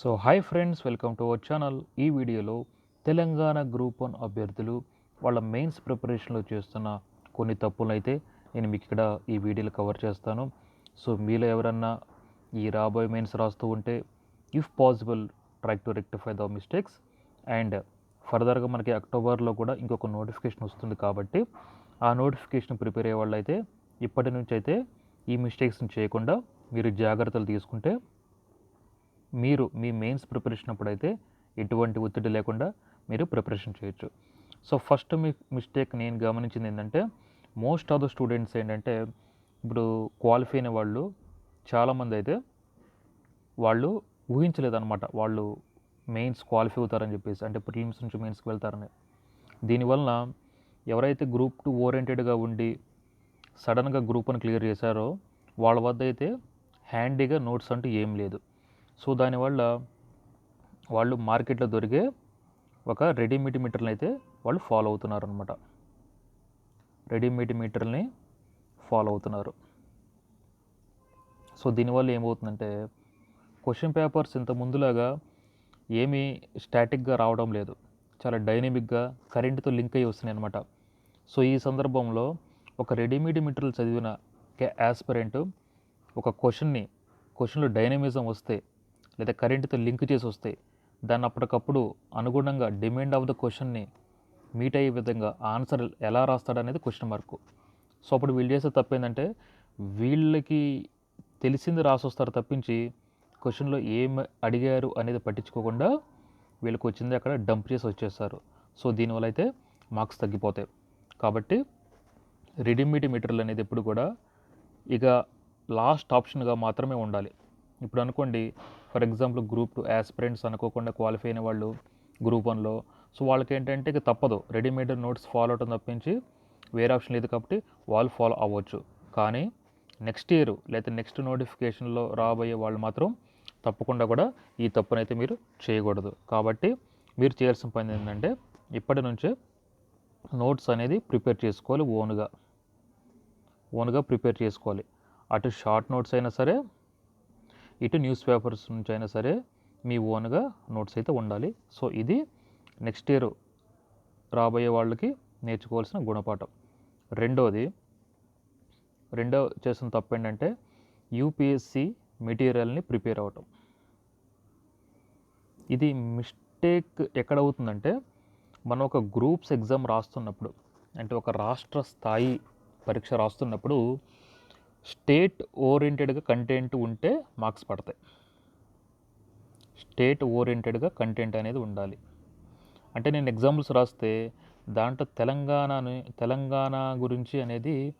So hi friends welcome to our channel. ఈ వీడియోలో Telangana group one అభ్యర్థులు వాళ్ళ మెయిన్స్ ప్రిపరేషన్లో చేస్తున్న కొన్ని తప్పులు అయితే నేను మీకు ఇక్కడ ఈ వీడియోలో కవర్ చేస్తాను. సో మీలో ఎవరన్నా ఈ రాబోయే మెయిన్స్ రాస్తూ ఉంటే if possible try to rectify the mistakes and ఫర్దర్గా మనకి అక్టోబర్లో కూడా ఇంకొక నోటిఫికేషన్ వస్తుంది కాబట్టి ఆ నోటిఫికేషన్ ప్రిపేర్ అయ్యే వాళ్ళు అయితే ఇప్పటి నుంచి అయితే ఈ మిస్టేక్స్ని చేయకుండా మీరు జాగ్రత్తలు తీసుకుంటే మీరు మీ మెయిన్స్ ప్రిపరేషన్ అప్పుడు అయితే ఎటువంటి ఒత్తిడి లేకుండా మీరు ప్రిపరేషన్ చేయొచ్చు. సో ఫస్ట్ మీ మిస్టేక్ నేను గమనించింది ఏంటంటే మోస్ట్ ఆఫ్ ద స్టూడెంట్స్ ఏంటంటే ఇప్పుడు క్వాలిఫై అయిన వాళ్ళు చాలామంది అయితే వాళ్ళు ఊహించలేదన్నమాట. వాళ్ళు మెయిన్స్ క్వాలిఫై అవుతారని చెప్పేసి అంటే ప్రిలిమ్స్ నుంచి మెయిన్స్కి వెళ్తారని. దీనివలన ఎవరైతే గ్రూప్ టూ ఓరియంటెడ్గా ఉండి సడన్గా గ్రూప్ అని క్లియర్ చేశారో వాళ్ళ వద్ద అయితే హ్యాండీగా నోట్స్ అంటూ ఏం లేదు. సో దానివల్ల వాళ్ళు మార్కెట్లో దొరికే ఒక రెడీమేడ్ మీటర్ని అయితే వాళ్ళు ఫాలో అవుతున్నారు అనమాట రెడీమేడ్ మీటర్ని ఫాలో అవుతున్నారు. సో దీనివల్ల ఏమవుతుందంటే క్వశ్చన్ పేపర్స్ ఇంత ముందులాగా ఏమీ స్టాటిక్గా రావడం లేదు. చాలా డైనమిక్గా కరెంటుతో లింక్ అయ్యి వస్తున్నాయి అనమాట సో ఈ సందర్భంలో ఒక రెడీమేడ్ మీటర్లు చదివిన యాస్పిరెంట్ ఒక క్వశ్చన్ని క్వశ్చన్లో డైనమిజం వస్తే లేదా కరెంటుతో లింక్ చేసి వస్తే దాన్ని అప్పటికప్పుడు అనుగుణంగా డిమాండ్ ఆఫ్ ద క్వశ్చన్ని మీట్ అయ్యే విధంగా ఆన్సర్ ఎలా రాస్తాడనేది క్వశ్చన్ మార్కు. సో అప్పుడు వీళ్ళు చేసే తప్పు ఏంటంటే వీళ్ళకి తెలిసింది రాసొస్తారు తప్పించి క్వశ్చన్లో ఏం అడిగారు అనేది పట్టించుకోకుండా వీళ్ళకి వచ్చింది అక్కడ డంప్ చేసి వచ్చేస్తారు. సో దీనివల్ల అయితే మార్క్స్ తగ్గిపోతాయి. కాబట్టి రెడీమేడ్ మెటీరియల్ అనేది ఎప్పుడు కూడా ఇక లాస్ట్ ఆప్షన్గా మాత్రమే ఉండాలి. ఇప్పుడు అనుకోండి for example group two aspirants అనుకోకుండా క్వాలిఫై అయిన వాళ్ళు గ్రూప్ వన్లో. సో వాళ్ళకి ఏంటంటే ఇక తప్పదు. రెడీమేడ్ నోట్స్ ఫాలో అవటం తప్పించి వేరే ఆప్షన్ లేదు కాబట్టి వాళ్ళు ఫాలో అవ్వచ్చు. కానీ నెక్స్ట్ ఇయర్ లేదా నెక్స్ట్ నోటిఫికేషన్లో రాబోయే వాళ్ళు మాత్రం తప్పకుండా కూడా ఈ తప్పునైతే మీరు చేయకూడదు. కాబట్టి మీరు చేయాల్సిన పని ఏంటంటే ఇప్పటి నుంచే నోట్స్ అనేది ప్రిపేర్ చేసుకోవాలి ఓన్గా. ఓన్గా ప్రిపేర్ చేసుకోవాలి. అటు షార్ట్ నోట్స్ అయినా సరే ఇటు న్యూస్ పేపర్స్ నుంచి అయినా సరే మీ ఓన్గా నోట్స్ అయితే ఉండాలి. సో ఇది నెక్స్ట్ ఇయర్ రాబోయే వాళ్ళకి నేర్చుకోవాల్సిన గుణపాఠం. రెండోది రెండో చేసిన తప్పు ఏంటంటే యూపీఎస్సి మెటీరియల్ని ప్రిపేర్ అవ్వటం. ఇది మిస్టేక్ ఎక్కడ అవుతుందంటే మనం ఒక గ్రూప్స్ ఎగ్జామ్ రాస్తున్నప్పుడు అంటే ఒక రాష్ట్ర స్థాయి పరీక్ష రాస్తున్నప్పుడు స్టేట్ ఓరియంటెడ్గా కంటెంట్ ఉంటే మార్క్స్ పడతాయి. స్టేట్ ఓరియంటెడ్గా కంటెంట్ అనేది ఉండాలి. అంటే నేను ఎగ్జాంపుల్స్ రాస్తే దాంట్లో తెలంగాణని తెలంగాణ గురించి అనేది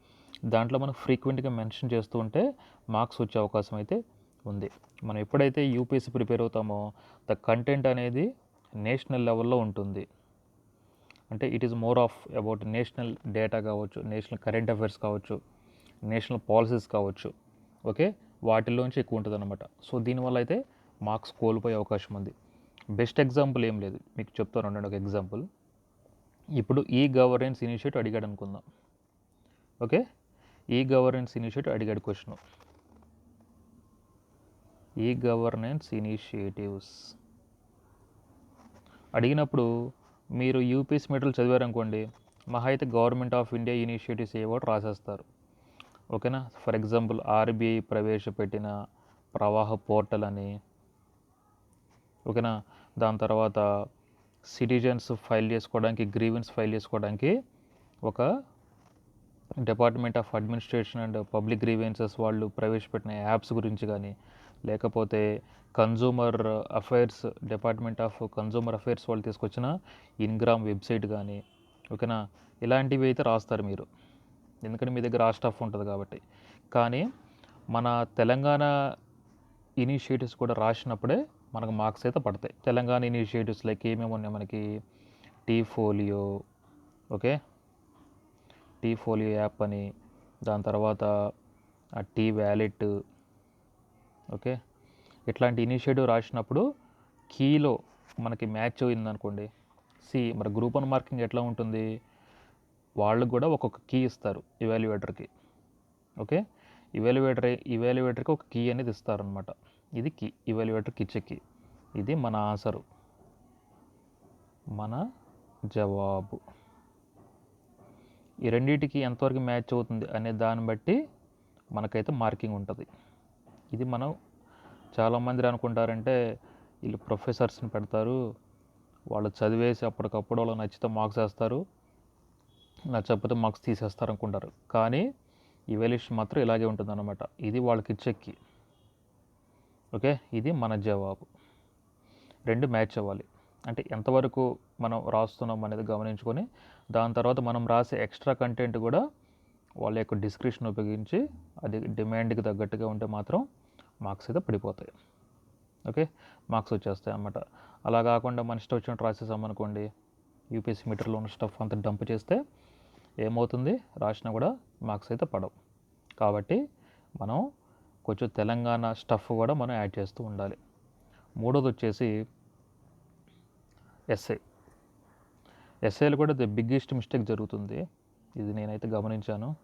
దాంట్లో మనం ఫ్రీక్వెంట్గా మెన్షన్ చేస్తూ ఉంటే మార్క్స్ వచ్చే అవకాశం అయితే ఉంది. మనం ఎప్పుడైతే యూపీఎస్సీ ప్రిపేర్ అవుతామో ద కంటెంట్ అనేది నేషనల్ లెవెల్లో ఉంటుంది. అంటే it is more of about national data కావచ్చు నేషనల్ కరెంట్ అఫైర్స్ కావచ్చు. నేషనల్ పాలసీస్ కావచ్చు ఓకే? వాటిల్లోంచి ఎక్కువ ఉంటుంది అనమాట సో దీనివల్ల అయితే మార్క్స్ కోల్పోయే అవకాశం ఉంది. బెస్ట్ ఎగ్జాంపుల్ ఏం లేదు. మీకు చెప్తాను ఉండండి ఒక ఎగ్జాంపుల్. ఇప్పుడు ఈ గవర్నెన్స్ ఇనిషియేటివ్ అడిగాడు అనుకుందాం. ఓకే? ఈ గవర్నెన్స్ ఇనిషియేటివ్ అడిగాడు క్వశ్చన్. ఈ గవర్నెన్స్ ఇనిషియేటివ్స్. అడిగినప్పుడు మీరు యూపీఎస్ మెటీరియల్ చదివారనుకోండి మహా అయితే గవర్నమెంట్ ఆఫ్ ఇండియా ఇనిషియేటివ్స్ ఏవో రాసేస్తారు? ఓకేనా? ఫర్ ఎగ్జాంపుల్ ఆర్బీఐ ప్రవేశపెట్టిన ప్రవాహ పోర్టల్ అని ఓకేనా? దాని తర్వాత సిటిజన్స్ ఫైల్ చేసుకోవడానికి గ్రీవెన్స్ ఫైల్ చేసుకోవడానికి ఒక department of administration and public grievances వాళ్ళు ప్రవేశపెట్టిన యాప్స్ గురించి కానీ లేకపోతే consumer affairs department of consumer affairs వాళ్ళు తీసుకొచ్చిన ఇన్గ్రామ్ వెబ్సైట్ కానీ ఓకేనా? ఇలాంటివి అయితే రాస్తారు మీరు. ఎందుకంటే మీ దగ్గర ఆ స్టఫ్ ఉంటుంది కాబట్టి. కానీ మన తెలంగాణ ఇనిషియేటివ్స్ కూడా రాసినప్పుడే మనకు మార్క్స్ అయితే పడతాయి. తెలంగాణ ఇనిషియేటివ్స్ లైక్ ఏమేమి ఉన్నాయి మనకి? T folio okay? T folio app అని దాని తర్వాత టీ వ్యాలెట్ ఓకే? ఇట్లాంటి ఇనిషియేటివ్ రాసినప్పుడు కీలో మనకి మ్యాచ్ అయిందనుకోండి. సి మరి గ్రూప్ వన్ మార్కింగ్ ఎట్లా ఉంటుంది? వాళ్ళు కూడా ఒక్కొక్క కీ ఇస్తారు ఇవాల్యుయేటర్కి ఓకే ఇవాల్యుయేటర్ ఇవాల్యుయేటర్కి ఒక కీ అనేది ఇస్తారనమాట ఇది కీ ఇవాల్యుయేటర్కి ఇచ్చే కీ ఇది మన ఆన్సరు మన జవాబు. ఈ రెండింటికి ఎంతవరకు మ్యాచ్ అవుతుంది అనే దాన్ని బట్టి మనకైతే మార్కింగ్ ఉంటుంది. ఇది మనం చాలామంది అనుకుంటారంటే వీళ్ళు ప్రొఫెసర్స్ని పెడతారు. వాళ్ళు చదివేసి అప్పటికప్పుడు వాళ్ళు నచ్చితే మార్క్స్ వేస్తారు. నచ్చకపోతే మార్క్స్ తీసేస్తారు అనుకుంటారు కానీ ఇవాల్యుయేషన్ మాత్రం ఇలాగే ఉంటుంది అనమాట ఇది వాళ్ళకి చెక్కి. ఓకే? ఇది మన జవాబు. రెండు మ్యాచ్ అవ్వాలి. అంటే ఎంతవరకు మనం రాస్తున్నాం అనేది గమనించుకొని దాని తర్వాత మనం రాసే ఎక్స్ట్రా కంటెంట్ కూడా వాళ్ళ యొక్క డిస్క్రిప్షన్ ఉపయోగించి అది డిమాండ్కి తగ్గట్టుగా ఉంటే మాత్రం మార్క్స్ అయితే పడిపోతాయి. ఓకే? మార్క్స్ వచ్చేస్తాయి అన్నమాట. అలా కాకుండా మన ఇష్టం వచ్చినట్టు రాసేసామనుకోండి యూపీఎస్సీ మీటర్లో ఉన్న స్టఫ్ అంతా డంప్ చేస్తే ఏమవుతుంది? రాసినా కూడా మార్క్స్ అయితే పడవు. కాబట్టి మనం కొంచెం తెలంగాణ స్టఫ్ కూడా మనం యాడ్ చేస్తూ ఉండాలి. మూడోది వచ్చేసి ఎస్ఏ ఎస్ఏలు కూడా ది బిగ్గెస్ట్ మిస్టేక్ జరుగుతుంది. ఇది నేనైతే గమనించాను.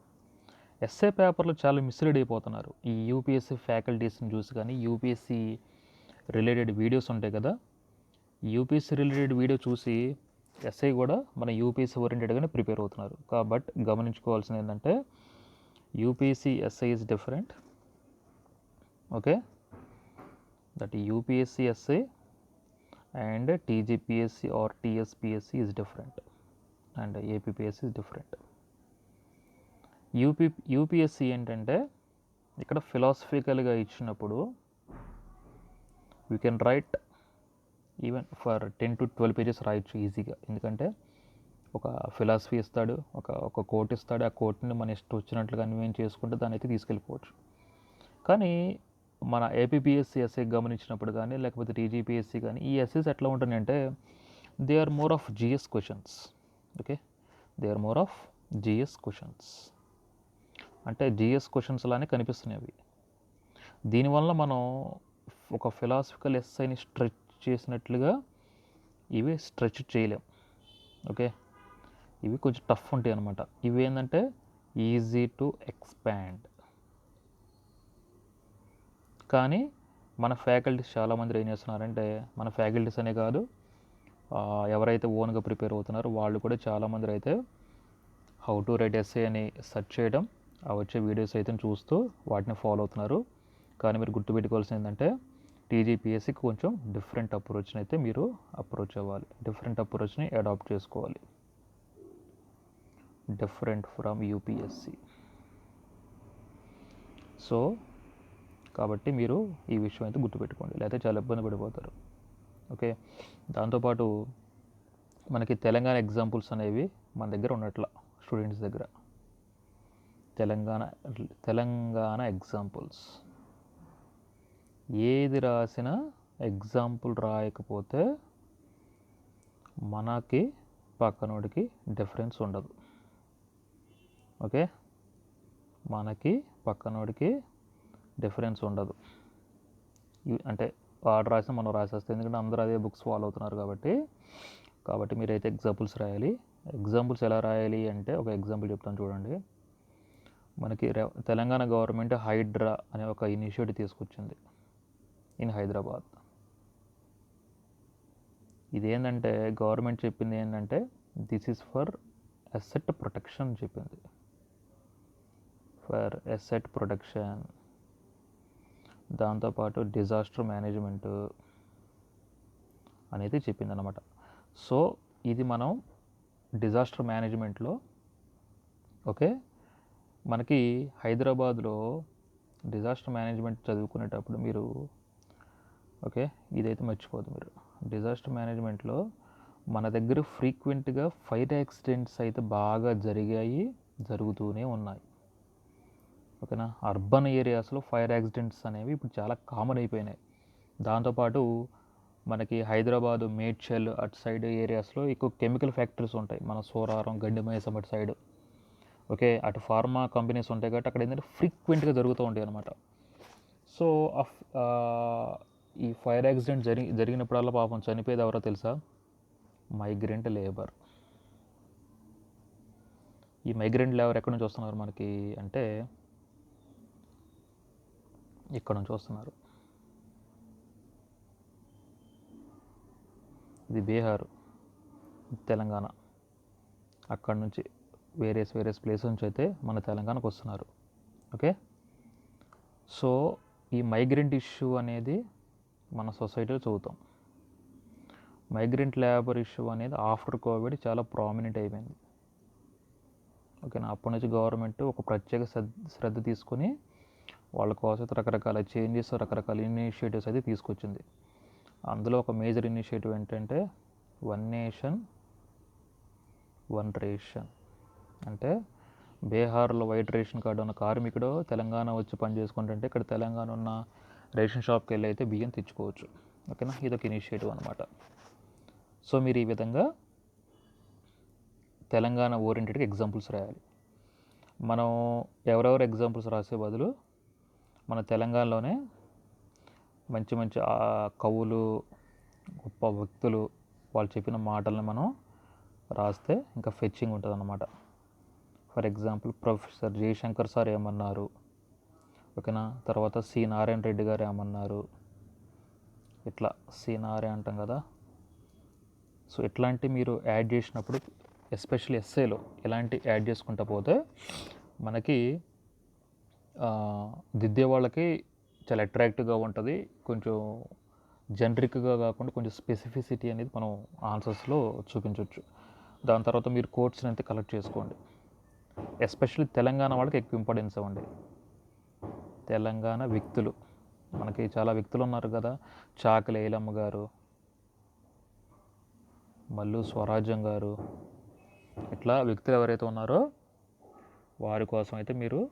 ఎస్ఏ పేపర్లో చాలా మిస్లీడ్ అయిపోతున్నారు. ఈ యూపీఎస్సీ ఫ్యాకల్టీస్ని చూసి కానీ యూపీఎస్సీ రిలేటెడ్ వీడియోస్ ఉంటాయి కదా. యూపీఎస్సీ రిలేటెడ్ వీడియో చూసి ఎస్ఐ కూడా మన యూపీఎస్సీ ఓరియంటెడ్గానే ప్రిపేర్ అవుతున్నారు. కాబట్టి గమనించుకోవాల్సింది ఏంటంటే UPSC SI is different okay? That UPSC SI and TGPSC or TSPSC is different and APPSC is different UP UPSC ఏంటంటే ఇక్కడ ఫిలాసఫికల్గా ఇచ్చినప్పుడు you can write even for ten to twelve pages రాయొచ్చు ఈజీగా ఎందుకంటే ఒక ఫిలాసఫీ ఇస్తాడు ఒక ఒక కోట్ ఇస్తాడు ఆ కోట్ని మన ఇష్టం వచ్చినట్లుగా కన్వీన్ చేసుకుంటే దాన్ని అయితే తీసుకెళ్ళిపోవచ్చు. కానీ మన ఏపీపీఎస్సీ ఎస్ఐ గమనించినప్పుడు కానీ లేకపోతే టీజీపీఎస్సీ కానీ ఈ ఎస్సీస్ ఎట్లా ఉంటున్నాయంటే they are more of GS questions okay they are more of GS questions అంటే జిఎస్ క్వశ్చన్స్ లానే కనిపిస్తున్నాయి అవి. దీనివల్ల మనం ఒక ఫిలాసఫికల్ ఎస్ఐని స్ట్రెచ్ చేసినట్లుగా ఇవి స్ట్రెచ్ చేయలేం. ఓకే? ఇవి కొంచెం టఫ్ ఉంటాయి అనమాట ఇవి ఏంటంటే ఈజీ టు ఎక్స్పాండ్. కానీ మన ఫ్యాకల్టీస్ చాలామంది ఏం చేస్తున్నారంటే మన ఫ్యాకల్టీస్ అనే కాదు ఎవరైతే ఓన్గా ప్రిపేర్ అవుతున్నారో వాళ్ళు కూడా చాలామంది అయితే హౌ టు రైట్ ఎస్ఏ అని సెర్చ్ చేయడం ఆ వచ్చే వీడియోస్ అయితే చూస్తూ వాటిని ఫాలో అవుతున్నారు. కానీ మీరు గుర్తుపెట్టుకోవాల్సింది ఏంటంటే టీజీపీఎస్సికి కొంచెం డిఫరెంట్ అప్రోచ్ని అయితే మీరు అప్రోచ్ అవ్వాలి. డిఫరెంట్ అప్రోచ్ని అడాప్ట్ చేసుకోవాలి. డిఫరెంట్ ఫ్రమ్ యూపీఎస్సి సో కాబట్టి మీరు ఈ విషయం అయితే గుర్తుపెట్టుకోండి. లేకపోతే చాలా ఇబ్బంది పడిపోతారు. ఓకే దాంతోపాటు మనకి తెలంగాణ ఎగ్జాంపుల్స్ అనేవి మన దగ్గర ఉన్నట్ల స్టూడెంట్స్ దగ్గర. తెలంగాణ తెలంగాణ ఎగ్జాంపుల్స్ ఏది రాసినా ఎగ్జాంపుల్ రాయకపోతే మనకి పక్కనోడికి డిఫరెన్స్ ఉండదు. ఓకే? మనకి పక్కనోడికి డిఫరెన్స్ ఉండదు. అంటే వాడు రాసిన మనం రాసేస్తే ఎందుకంటే అందరూ అదే బుక్స్ ఫాలో అవుతున్నారు కాబట్టి. కాబట్టి మీరైతే ఎగ్జాంపుల్స్ రాయాలి. ఎగ్జాంపుల్స్ ఎలా రాయాలి అంటే ఒక ఎగ్జాంపుల్ చెప్తాను చూడండి. మనకి రె- తెలంగాణ గవర్నమెంట్ హైడ్రా అనే ఒక ఇనిషియేటివ్ తీసుకొచ్చింది. ఇన్ హైదరాబాద్. ఇదేంటంటే గవర్నమెంట్ చెప్పింది ఏంటంటే this is for asset protection చెప్పింది. ఫర్ అసెట్ ప్రొటెక్షన్ దాంతోపాటు డిజాస్టర్ మేనేజ్మెంట్ అనేది చెప్పింది అనమాట సో ఇది మనం డిజాస్టర్ మేనేజ్మెంట్లో ఓకే? మనకి హైదరాబాద్లో డిజాస్టర్ మేనేజ్మెంట్ చదువుకునేటప్పుడు మీరు ఓకే? ఇదైతే మర్చిపోదు మీరు. డిజాస్టర్ మేనేజ్మెంట్లో మన దగ్గర ఫ్రీక్వెంట్గా ఫైర్ యాక్సిడెంట్స్ అయితే బాగా జరిగాయి జరుగుతూనే ఉన్నాయి. ఓకేనా? అర్బన్ ఏరియాస్లో ఫైర్ యాక్సిడెంట్స్ అనేవి ఇప్పుడు చాలా కామన్ అయిపోయినాయి. దాంతోపాటు మనకి హైదరాబాద్ మేడ్చల్ అటు సైడ్ ఏరియాస్లో ఎక్కువ కెమికల్ ఫ్యాక్టరీస్ ఉంటాయి. మన సోరారం గండిమేసం అటు సైడ్ ఓకే? అటు ఫార్మా కంపెనీస్ ఉంటాయి కాబట్టి అక్కడ ఏంటంటే ఫ్రీక్వెంట్గా జరుగుతూ ఉంటాయి అనమాట సో అఫ్- ఈ ఫైర్ యాక్సిడెంట్ జరిగి జరిగినప్పుడల్లా పాపం చనిపోయేది ఎవరో తెలుసా? Migrant labour. ఈ మైగ్రెంట్ లేబర్ ఎక్కడి నుంచి వస్తున్నారు మనకి అంటే ఇక్కడ నుంచి వస్తున్నారు. ఇది బీహార్ తెలంగాణ. అక్కడ నుంచి వేరేస్ వేరేస్ ప్లేస్ నుంచి అయితే మన తెలంగాణకు వస్తున్నారు. ఓకే? సో ఈ మైగ్రెంట్ ఇష్యూ అనేది మన సొసైటీలో చదువుతాం. మైగ్రెంట్ లేబర్ ఇష్యూ అనేది ఆఫ్టర్ కోవిడ్ చాలా ప్రామినెంట్ అయిపోయింది. ఓకేనా? అప్పటి నుంచి గవర్నమెంట్ ఒక ప్రత్యేక శ్రద్ధ శ్రద్ధ తీసుకొని వాళ్ళ కోసం రకరకాల చేంజెస్ రకరకాల ఇనిషియేటివ్స్ అయితే తీసుకొచ్చింది. అందులో ఒక మేజర్ ఇనిషియేటివ్ ఏంటంటే వన్ నేషన్ వన్ రేషన్. అంటే బీహార్లో వైట్ రేషన్ కార్డు ఉన్న కార్మికుడు తెలంగాణ వచ్చి పని చేసుకుంటుంటే ఇక్కడ తెలంగాణ ఉన్న రేషన్ షాప్కి వెళ్ళి అయితే బియ్యం తెచ్చుకోవచ్చు. ఓకేనా? ఇదొక ఇనిషియేటివ్ అనమాట సో మీరు ఈ విధంగా తెలంగాణ ఓరియంటెడ్గా ఎగ్జాంపుల్స్ రాయాలి. మనం ఎవరెవరు ఎగ్జాంపుల్స్ రాసే బదులు మన తెలంగాణలోనే మంచి మంచి కవులు గొప్ప వ్యక్తులు వాళ్ళు చెప్పిన మాటలను మనం రాస్తే ఇంకా ఫెచ్చింగ్ ఉంటుంది అన్నమాట for example professor Jayashankar sir ఏమన్నారు? ఓకేనా? తర్వాత సి నారాయణ రెడ్డి గారు ఏమన్నారు? ఇట్లా సి నారాయణ అంటాం కదా. సో ఇట్లాంటి మీరు యాడ్ చేసినప్పుడు ఎస్పెషల్లీ ఎస్ఏలో ఇలాంటి యాడ్ చేసుకుంటా పోతే మనకి దిద్దే వాళ్ళకి చాలా అట్రాక్టివ్గా ఉంటుంది. కొంచెం జనరిక్గా కాకుండా కొంచెం స్పెసిఫిసిటీ అనేది మనం ఆన్సర్స్లో చూపించవచ్చు దాని తర్వాత మీరు కోర్స్ని అయితే కలెక్ట్ చేసుకోండి. ఎస్పెషల్లీ తెలంగాణ వాళ్ళకి ఎక్కువ ఇంపార్టెన్స్ ఇవ్వండి. తెలంగాణ వ్యక్తులు. మనకి చాలా వ్యక్తులు ఉన్నారు కదా. చాకలి ఏలమ్మ గారు మల్లు స్వరాజ్యం గారు. ఇట్లా వ్యక్తులు ఎవరైతే ఉన్నారో వారి కోసం అయితే మీరు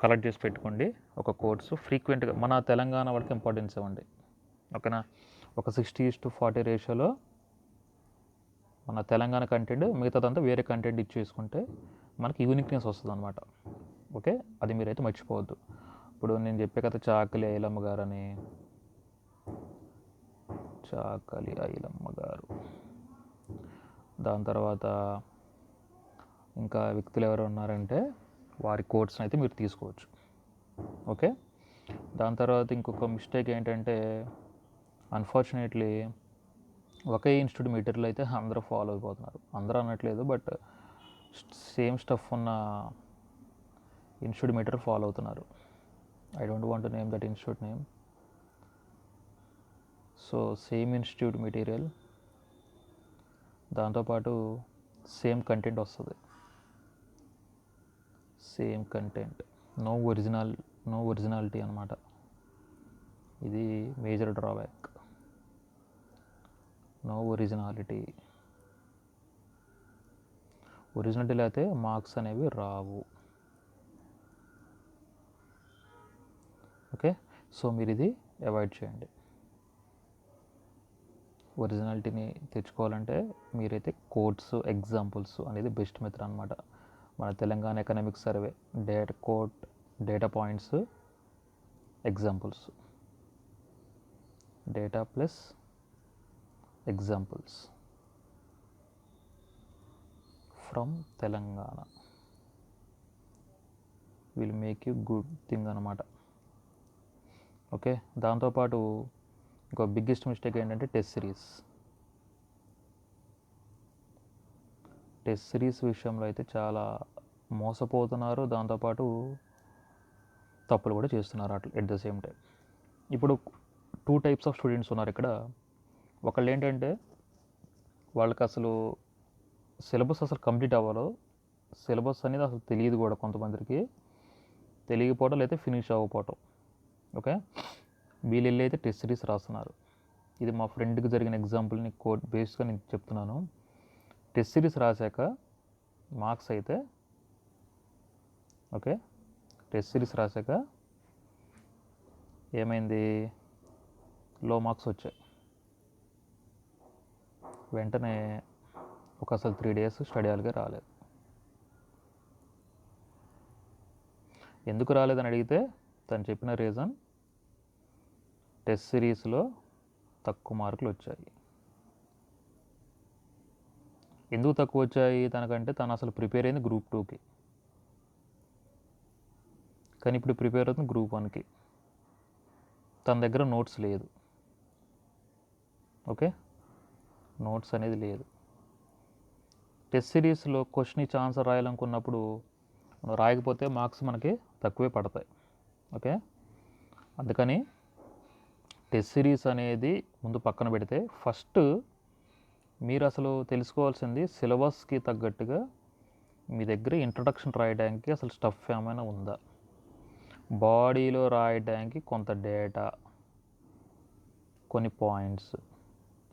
కలెక్ట్ చేసి పెట్టుకోండి. ఒక కోర్సు ఫ్రీక్వెంట్గా మన తెలంగాణ వాళ్ళకి ఇంపార్టెన్స్ ఇవ్వండి. ఓకేనా? ఒక సిక్స్టీ టు ఫార్టీ రేషియోలో మన తెలంగాణ కంటెంట్ మిగతాదంతా వేరే కంటెంట్ ఇచ్చేసుకుంటే మనకి యూనిక్నెస్ వస్తుంది అనమాట ఓకే? అది మీరైతే మర్చిపోవద్దు. ఇప్పుడు నేను చెప్పే కదా చాకలి ఐలమ్మ గారు అని చాకలి ఐలమ్మ గారు. దాని తర్వాత ఇంకా వ్యక్తులు ఎవరు ఉన్నారంటే వారి కోట్స్ని అయితే మీరు తీసుకోవచ్చు. ఓకే? దాని తర్వాత ఇంకొక మిస్టేక్ ఏంటంటే అన్ఫార్చునేట్లీ ఒకే ఇన్స్టిట్యూట్ మెటీరియల్ అయితే అందరూ ఫాలో అయిపోతున్నారు. అందరూ అనట్లేదు బట్ సేమ్ స్టఫ్ ఉన్న ఇన్స్టిట్యూట్ మెటీరియల్ ఫాలో అవుతున్నారు. I don't want name that institute name. So same institute material. దాంతోపాటు సేమ్ కంటెంట్ వస్తుంది. Same content. No original no originality అనమాట ఇది major drawback no originality originality లేకపోతే మార్క్స్ అనేవి రావు. Okay? So మీరు ఇది అవాయిడ్ చేయండి. ఒరిజినాలిటీని తెచ్చుకోవాలంటే మీరైతే కోడ్స్ ఎగ్జాంపుల్స్ అనేది బెస్ట్ మెథడ్ అనమాట మన Telangana economic survey data quote data points examples. Data plus examples. From Telangana. Will make you good thing అనమాట ఓకే? దాంతోపాటు ఇంకో బిగ్గెస్ట్ మిస్టేక్ ఏంటంటే టెస్ట్ సిరీస్ టెస్ట్ సిరీస్ విషయంలో అయితే చాలా మోసపోతున్నారు. దాంతోపాటు తప్పులు కూడా చేస్తున్నారు అట్లా ఎట్ ద సేమ్ టైం ఇప్పుడు టూ టైప్స్ ఆఫ్ స్టూడెంట్స్ ఉన్నారు ఇక్కడ. ఒకళ్ళు ఏంటంటే వాళ్ళకి అసలు సిలబస్ అసలు కంప్లీట్ అవ్వాలో సిలబస్ అనేది అసలు తెలియదు కూడా కొంతమందికి. తెలియకపోవడం లేదా ఫినిష్ అవ్వకపోవటం. ఓకే? వీళ్ళు వెళ్ళి అయితే టెస్ట్ సిరీస్ రాస్తున్నారు. ఇది మా ఫ్రెండ్కి జరిగిన ఎగ్జాంపుల్ని కోట్ బేస్గా నేను చెప్తున్నాను. టెస్ట్ సిరీస్ రాశాక మార్క్స్ అయితే ఓకే? టెస్ట్ సిరీస్ రాశాక ఏమైంది? లో మార్క్స్ వచ్చాయి. వెంటనే ఒక అసలు త్రీ డేస్ స్టడీ హాల్కే రాలేదు. ఎందుకు రాలేదని అడిగితే తను చెప్పిన రీజన్ టెస్ట్ సిరీస్లో తక్కువ మార్కులు వచ్చాయి. ఎందుకు తక్కువ వచ్చాయి? తనకంటే తను అసలు ప్రిపేర్ అయింది గ్రూప్ టూకి కానీ ఇప్పుడు ప్రిపేర్ అవుతుంది గ్రూప్ వన్కి తన దగ్గర నోట్స్ లేదు. ఓకే? నోట్స్ అనేది లేదు. టెస్ట్ సిరీస్లో క్వశ్చన్ ఛాన్స్ రాయాలనుకున్నప్పుడు రాయకపోతే మార్క్స్ మనకి తక్కువే పడతాయి. ఓకే? అందుకని టెస్ట్ సిరీస్ అనేది ముందు పక్కన పెడితే ఫస్ట్ మీరు అసలు తెలుసుకోవాల్సింది సిలబస్కి తగ్గట్టుగా మీ దగ్గర ఇంట్రడక్షన్ రాయడానికి అసలు స్టఫ్ ఏమైనా ఉందా? బాడీలో రాయడానికి కొంత డేటా కొన్ని పాయింట్స్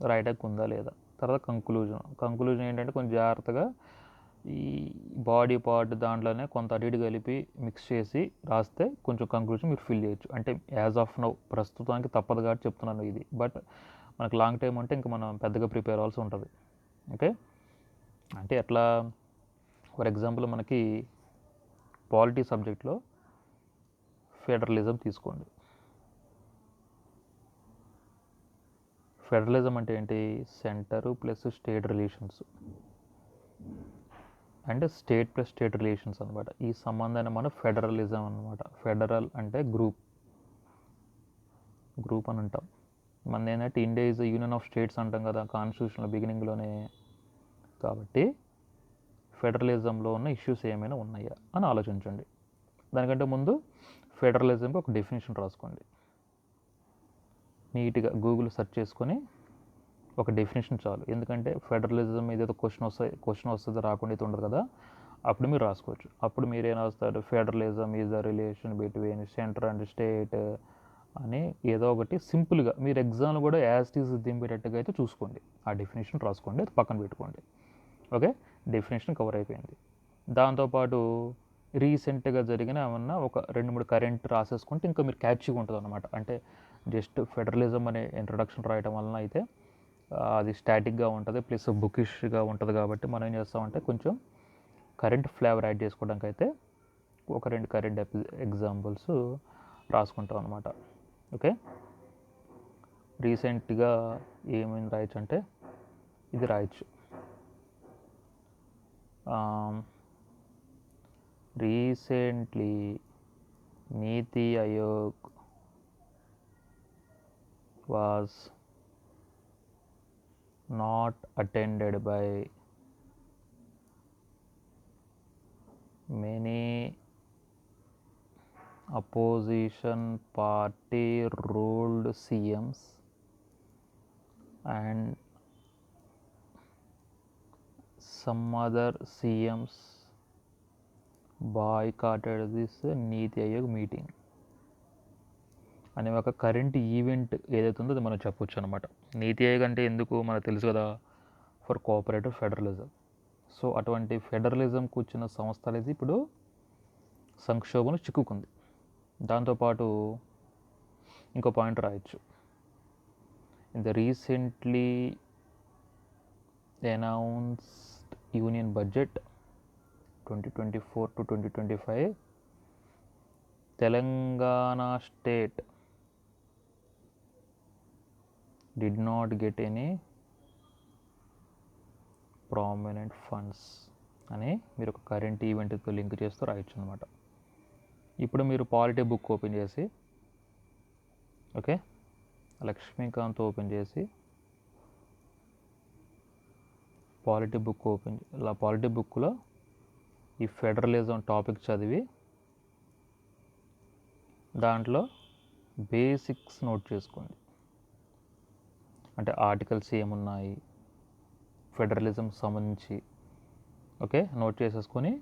రాయడానికి ఉందా లేదా? తర్వాత కంక్లూజన్ కంక్లూజన్ ఏంటంటే కొంచెం జాగ్రత్తగా ఈ బాడీ పార్ట్ దాంట్లోనే కొంత అటు కలిపి మిక్స్ చేసి రాస్తే కొంచెం కంక్లూజన్ మీరు ఫిల్ చేయొచ్చు. అంటే యాజ్ ఆఫ్ నౌ ప్రస్తుతానికి తప్పదు కాబట్టి చెప్తున్నాను ఇది. బట్ మనకు లాంగ్ టైం అంటే ఇంకా మనం పెద్దగా ప్రిపేర్ అవ్వాల్సి ఉంటుంది. ఓకే అంటే ఎట్లా ఫర్ ఎగ్జాంపుల్ మనకి పాలిటీ సబ్జెక్ట్లో ఫెడరలిజం తీసుకోండి. ఫెడరలిజం అంటే ఏంటి? Centre plus state relations and state plus state relations అనమాట ఈ సంబంధాన్ని మనం ఫెడరలిజం అనమాట ఫెడరల్ అంటే గ్రూప్. గ్రూప్ అని అంటాం. మన ఏంటంటే India is union of states అంటాం కదా కాన్స్టిట్యూషన్లో బిగినింగ్లోనే కాబట్టి ఫెడరలిజంలో ఉన్న ఇష్యూస్ ఏమైనా ఉన్నాయా అని ఆలోచించండి. దానికంటే ముందు ఫెడరలిజంకి ఒక డెఫినేషన్ రాసుకోండి. నీట్గా గూగుల్ సెర్చ్ చేసుకొని ఒక డెఫినేషన్ చాలు. ఎందుకంటే ఫెడరలిజం ఏదైతే క్వశ్చన్ వస్తాయి క్వశ్చన్ వస్తుంది రాకుండా అయితే ఉండదు కదా. అప్పుడు మీరు రాసుకోవచ్చు. అప్పుడు మీరు ఏం రాస్తారు? Federalism is the relation between centre and state అని ఏదో ఒకటి సింపుల్గా మీరు ఎగ్జామ్లు కూడా యాజ్ టీజ్ దింపేటట్టుగా అయితే చూసుకోండి. ఆ డెఫినేషన్ రాసుకోండి అది పక్కన పెట్టుకోండి. ఓకే? డెఫినేషన్ కవర్ అయిపోయింది. దాంతోపాటు రీసెంట్గా జరిగిన ఏమన్నా ఒక రెండు మూడు కరెంట్ రాసేసుకుంటే ఇంకా మీరు క్యాచ్గా ఉంటుంది అనమాట అంటే జస్ట్ ఫెడరలిజం అనే ఇంట్రడక్షన్ రాయడం వలన అయితే అది స్టాటిక్గా ఉంటుంది ప్లస్ బుకిష్గా ఉంటుంది కాబట్టి మనం ఏం చేస్తామంటే కొంచెం కరెంట్ ఫ్లేవర్ యాడ్ చేసుకోవడానికి అయితే ఒక రెండు కరెంట్ ఎగ్జాంపుల్స్ రాసుకుంటాం అనమాట ఓకే రీసెంట్గా ఏమైంది రాయొచ్చు అంటే ఇది రాయొచ్చు. Recently NITI Aayog was not attended by many opposition party ruled CMs and some other CMs boycotted this Niti Aayog meeting. అనే ఒక కరెంట్ ఈవెంట్ ఏదైతే ఉందో అది మనం చెప్పొచ్చు అనమాట నీతి ఆయోగ్ అంటే ఎందుకు మనకు తెలుసు కదా? ఫర్ కోఆపరేటివ్ ఫెడరలిజం సో అటువంటి ఫెడరలిజంకు వచ్చిన సంస్థ అనేది ఇప్పుడు సంక్షోభంలో చిక్కుకుంది. దాంతోపాటు ఇంకో పాయింట్ రాయొచ్చు. In the recently announced union budget twenty twenty four to twenty twenty five Telangana state did not get any prominent funds అని మీరు ఒక కరెంట్ ఈవెంట్తో లింక్ చేస్తూ రాయొచ్చు అనమాట ఇప్పుడు మీరు పాలిటీ బుక్ ఓపెన్ చేసి ఓకే? లక్ష్మీకాంత్ ఓపెన్ చేసి పాలిటీ బుక్ ఓపెన్ ఇలా పాలిటీ బుక్లో ఈ ఫెడరలిజం టాపిక్ చదివి దాంట్లో బేసిక్స్ నోట్ చేసుకోండి. అంటే ఆర్టికల్స్ ఏమున్నాయి? ఫెడరలిజం సంబంధించి. ఓకే? నోట్ చేసేసుకొని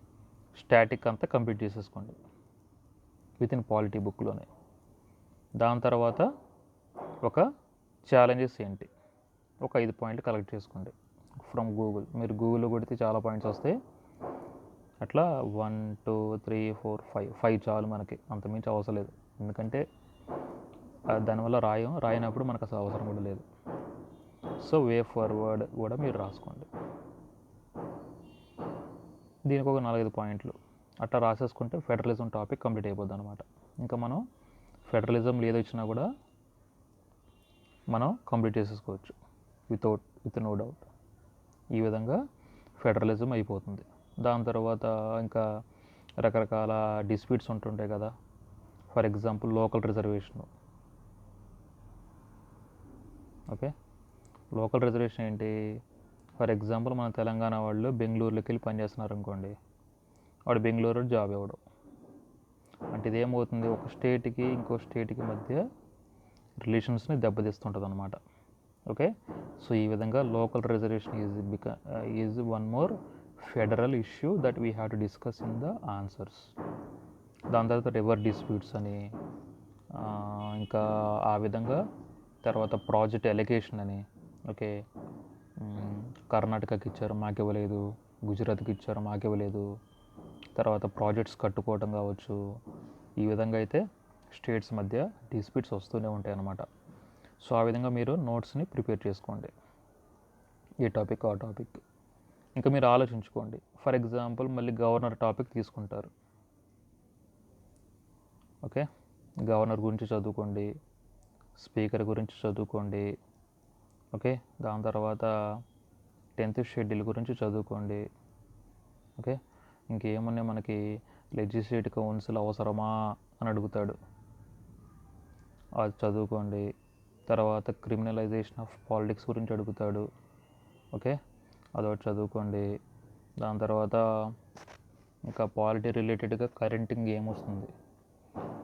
స్టాటిక్ అంతా కంప్లీట్ చేసేసుకోండి. విత్ ఇన్ పాలిటీ బుక్లోనే. దాని తర్వాత ఒక ఛాలెంజెస్ ఏంటి? ఒక ఐదు పాయింట్లు కలెక్ట్ చేసుకోండి. From Google. మీరు గూగుల్లో కొడితే చాలా పాయింట్స్ వస్తాయి. అట్లా one two three four five. Five చాలు మనకి. అంతమించి అవసరం లేదు. ఎందుకంటే దానివల్ల రాయం. రాయనప్పుడు మనకు అసలు అవసరం కూడా లేదు. సో వే ఫార్వర్డ్ కూడా మీరు రాసుకోండి. దీనికి ఒక నాలుగైదు పాయింట్లు. అట్లా రాసేసుకుంటే ఫెడరలిజం టాపిక్ కంప్లీట్ అయిపోద్ది అనమాట ఇంకా మనం ఫెడరలిజం లేదు వచ్చినా కూడా మనం కంప్లీట్ చేసేసుకోవచ్చు. Without with no doubt. ఈ విధంగా ఫెడరలిజం అయిపోతుంది. దాని తర్వాత ఇంకా రకరకాల డిస్ప్యూట్స్ ఉంటుంటాయి కదా. For example local reservation. Okay? Local reservation ఏంటి? ఫర్ ఎగ్జాంపుల్ మన తెలంగాణ వాళ్ళు బెంగళూరులోకి వెళ్ళి పనిచేస్తున్నారు అనుకోండి వాడు బెంగళూరు జాబ్ ఇవ్వడం. అంటే ఇదేమవుతుంది? ఒక స్టేట్కి ఇంకో స్టేట్కి మధ్య రిలేషన్స్ని దెబ్బతీస్తుంటుంది అనమాట ఓకే? సో ఈ విధంగా local reservation is because is one more federal issue that we have to discuss in the answers. దాని తర్వాత రివర్ డిస్ప్యూట్స్ అని ఇంకా ఆ విధంగా తర్వాత ప్రాజెక్ట్ ఎలిగేషన్ అని ఓకే. కర్ణాటకకి ఇచ్చారు మాకు ఇవ్వలేదు గుజరాత్కి ఇచ్చారు మాకు ఇవ్వలేదు తర్వాత ప్రాజెక్ట్స్ కట్టుకోవటం కావచ్చు. ఈ విధంగా అయితే స్టేట్స్ మధ్య డిస్ప్యూట్స్ వస్తూనే ఉంటాయి అన్నమాట. సో ఆ విధంగా మీరు నోట్స్ని ప్రిపేర్ చేసుకోండి. ఏ టాపిక్ ఆ టాపిక్. ఇంకా మీరు ఆలోచించుకోండి. ఫర్ ఎగ్జాంపుల్ మళ్ళీ గవర్నర్ టాపిక్ తీసుకుంటారు. ఓకే. గవర్నర్ గురించి చదువుకోండి స్పీకర్ గురించి చదువుకోండి ఓకే? దాని తర్వాత టెన్త్ షెడ్యూల్ గురించి చదువుకోండి. ఓకే? ఇంకేమున్నాయి మనకి లెజిస్లేటివ్ కౌన్సిల్ అవసరమా అని అడుగుతాడు. అది చదువుకోండి. తర్వాత క్రిమినలైజేషన్ ఆఫ్ పాలిటిక్స్ గురించి అడుగుతాడు. ఓకే? అదొకటి చదువుకోండి. దాని తర్వాత ఇంకా పాలిటీ రిలేటెడ్గా కరెంటింగ్ ఏం వస్తుంది.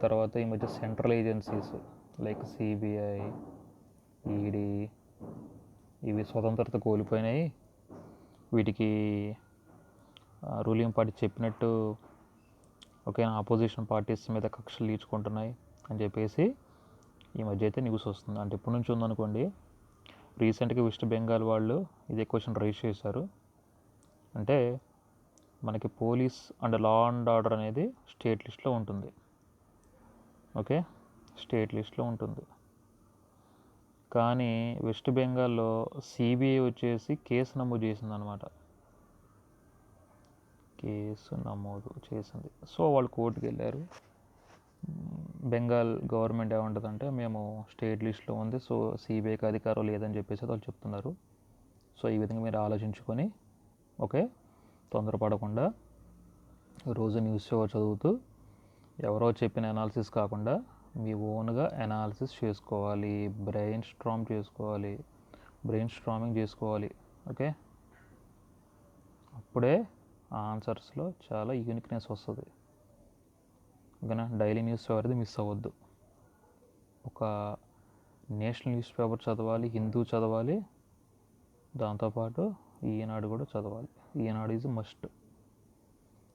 తర్వాత ఈ మధ్య central agencies like CBI ED ఇవి స్వతంత్రత కోల్పోయినాయి. వీటికి రూలింగ్ పార్టీ చెప్పినట్టు ఓకే ఆపోజిషన్ పార్టీస్ మీద కక్షలు తీర్చుకుంటున్నాయి అని చెప్పేసి ఈ మధ్య అయితే న్యూస్ వస్తుంది. అంటే ఇప్పటి నుంచి ఉందనుకోండి రీసెంట్గా వెస్ట్ బెంగాల్ వాళ్ళు ఇదే క్వశ్చన్ రైజ్ చేశారు. అంటే మనకి police and law and order అనేది స్టేట్ లిస్ట్లో ఉంటుంది. ఓకే? స్టేట్ లిస్ట్లో ఉంటుంది. కానీ వెస్ట్ బెంగాల్లో సిబిఐ వచ్చేసి కేసు నమోదు చేసిందనమాట కేసు నమోదు చేసింది. సో వాళ్ళు కోర్టుకి వెళ్ళారు. బెంగాల్ గవర్నమెంట్ ఏమంటుందంటే మేము స్టేట్ లిస్ట్లో ఉంది సో సిబిఐకి అధికారం లేదని చెప్పేసి వాళ్ళు చెప్తున్నారు. సో ఈ విధంగా మీరు ఆలోచించుకొని ఓకే తొందరపడకుండా రోజు న్యూస్ పేపర్ చదువుతూ ఎవరో చెప్పిన అనాలిసిస్ కాకుండా మీ ఓన్గా అనాలిసిస్ చేసుకోవాలి బ్రెయిన్ స్ట్రామ్ చేసుకోవాలి బ్రెయిన్ స్ట్రామింగ్ చేసుకోవాలి ఓకే అప్పుడే ఆన్సర్స్లో చాలా యూనిక్నెస్ వస్తుంది. ఓకేనా? డైలీ న్యూస్ పేపర్ది మిస్ అవ్వద్దు. ఒక నేషనల్ న్యూస్ పేపర్ చదవాలి హిందూ చదవాలి దాంతోపాటు ఈనాడు కూడా చదవాలి. ఈనాడు ఈజ్ మస్ట్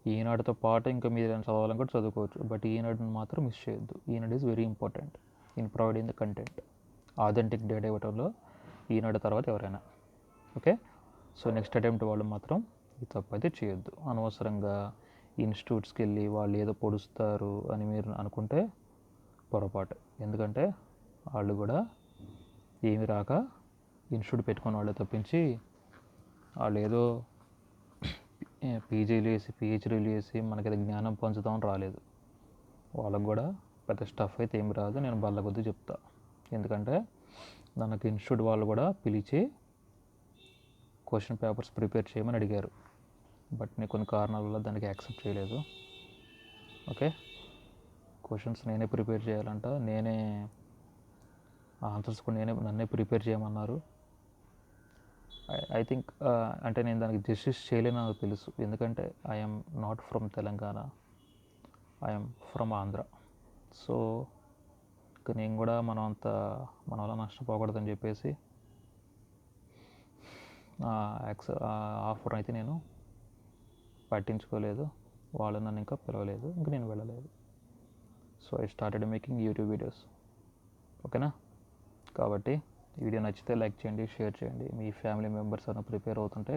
ఈనాడుతో పాటు ఇంకా మీరు ఏమైనా చదవాలని కూడా చదువుకోవచ్చు. బట్ ఈనాడుని మాత్రం మిస్ చేయొద్దు. Eenadu is very important in providing the content. Authentic data ఇవ్వటంలో Eenadu తర్వాత ఎవరైనా. ఓకే? సో నెక్స్ట్ అటెంప్ట్ వాళ్ళు మాత్రం ఈ తప్పు అయితే చేయొద్దు. అనవసరంగా ఇన్స్టిట్యూట్స్కి వెళ్ళి వాళ్ళు ఏదో పొడుస్తారు అని మీరు అనుకుంటే పొరపాటు. ఎందుకంటే వాళ్ళు కూడా ఏమి రాక ఇన్స్టిట్యూట్ పెట్టుకున్న వాళ్ళే తప్పించి వాళ్ళు ఏదో పీజీలు వేసి పిహెచ్డీలు వేసి మనకి అది జ్ఞానం పంచుదామని రాలేదు. వాళ్ళకు కూడా పెద్ద స్టఫ్ అయితే ఏమి రాదు నేను బల్ల కొద్ది చెప్తా. ఎందుకంటే నాకు ఇన్స్టిట్యూట్ వాళ్ళు కూడా పిలిచి క్వశ్చన్ పేపర్స్ ప్రిపేర్ చేయమని అడిగారు. బట్ నేను కొన్ని కారణాల వల్ల దానికి యాక్సెప్ట్ చేయలేదు. ఓకే క్వశ్చన్స్ నేనే ప్రిపేర్ చేయాలంట. నేనే ఆన్సర్స్ కూడా నేనే నన్నే ప్రిపేర్ చేయమన్నారు. ఐ థింక్ uh, అంటే నేను దానికి జస్టిస్ చేయలేను నాకు తెలుసు. ఎందుకంటే I'm not from Telangana I'm from Andhra so ఇక నేను కూడా మనం అంత మన వల్ల నష్టపోకూడదని చెప్పేసి యాక్స ఆఫర్ అయితే నేను పట్టించుకోలేదు. వాళ్ళు నన్ను ఇంకా పిలవలేదు. ఇంక నేను వెళ్ళలేదు. So I started making YouTube videos ఓకేనా కాబట్టి వీడియో నచ్చితే లైక్ చేయండి షేర్ చేయండి. మీ ఫ్యామిలీ మెంబర్స్ అన్న ప్రిపేర్ అవుతుంటే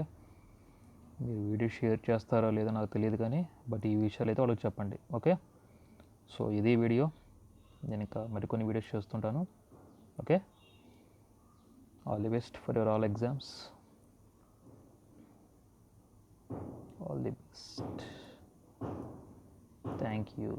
మీరు వీడియో షేర్ చేస్తారో లేదో నాకు తెలియదు కానీ బట్ ఈ విషయాలు అయితే వాళ్ళకి చెప్పండి. ఓకే? సో ఇది వీడియో. నేను ఇంకా మరికొన్ని వీడియోస్ చేస్తుంటాను. Okay? All the best for your all exams all the best thank you